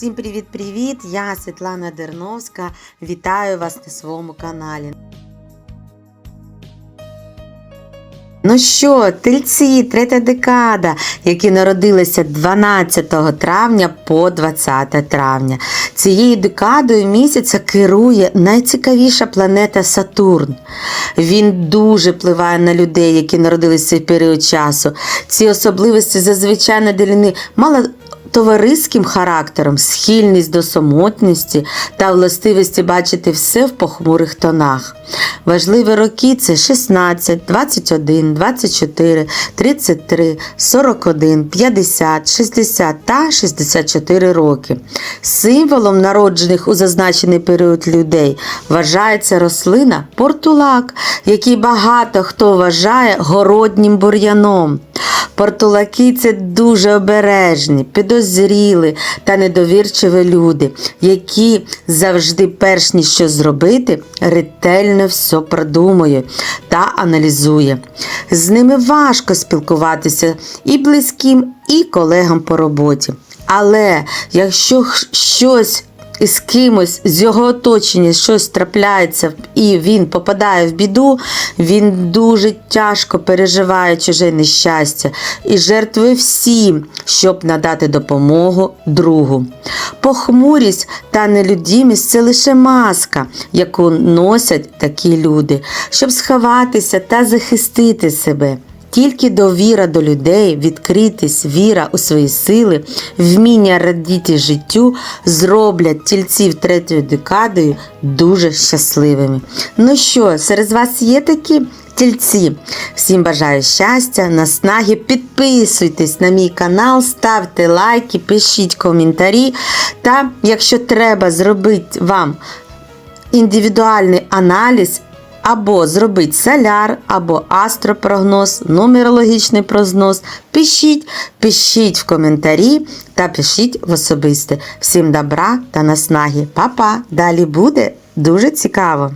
Всім привіт-привіт! Я Світлана Дерновська. Вітаю вас на своєму каналі. Ну що, тельці, третя декада, які народилися 12 травня по 20 травня. Цією декадою місяця керує найцікавіша планета Сатурн. Він дуже впливає на людей, які народилися в період часу. Ці особливості зазвичай наделені мало товариським характером, схильність до самотності та властивості бачити все в похмурих тонах. Важливі роки це 16, 21, 24, 33, 41, 50, 60 та 64 роки. Символом народжених у зазначений період людей вважається рослина портулак, який багато хто вважає городнім бур'яном. Портулаки це дуже обережні, підозріли та недовірчиві люди, які завжди, перш ніж що зробити, ретельно все продумує та аналізує. З ними важко спілкуватися і близьким, і колегам по роботі. Але якщо щось із кимось з його оточення щось трапляється і він попадає в біду, він дуже тяжко переживає чуже нещастя і жертвує всім, щоб надати допомогу другу. Похмурість та нелюдімість це лише маска, яку носять такі люди, щоб сховатися та захистити себе. Тільки довіра до людей, відкритість, віра у свої сили, вміння радіти життю зроблять тільців третьою декадою дуже щасливими. Ну що, серед вас є такі тільці? Всім бажаю щастя, наснаги, підписуйтесь на мій канал, ставте лайки, пишіть коментарі. Та якщо треба зробити вам індивідуальний аналіз або зробить соляр, або астропрогноз, нумерологічний прогноз. Пишіть, пишіть в коментарі та пишіть в особисте. Всім добра та наснаги. Па-па! Далі буде дуже цікаво!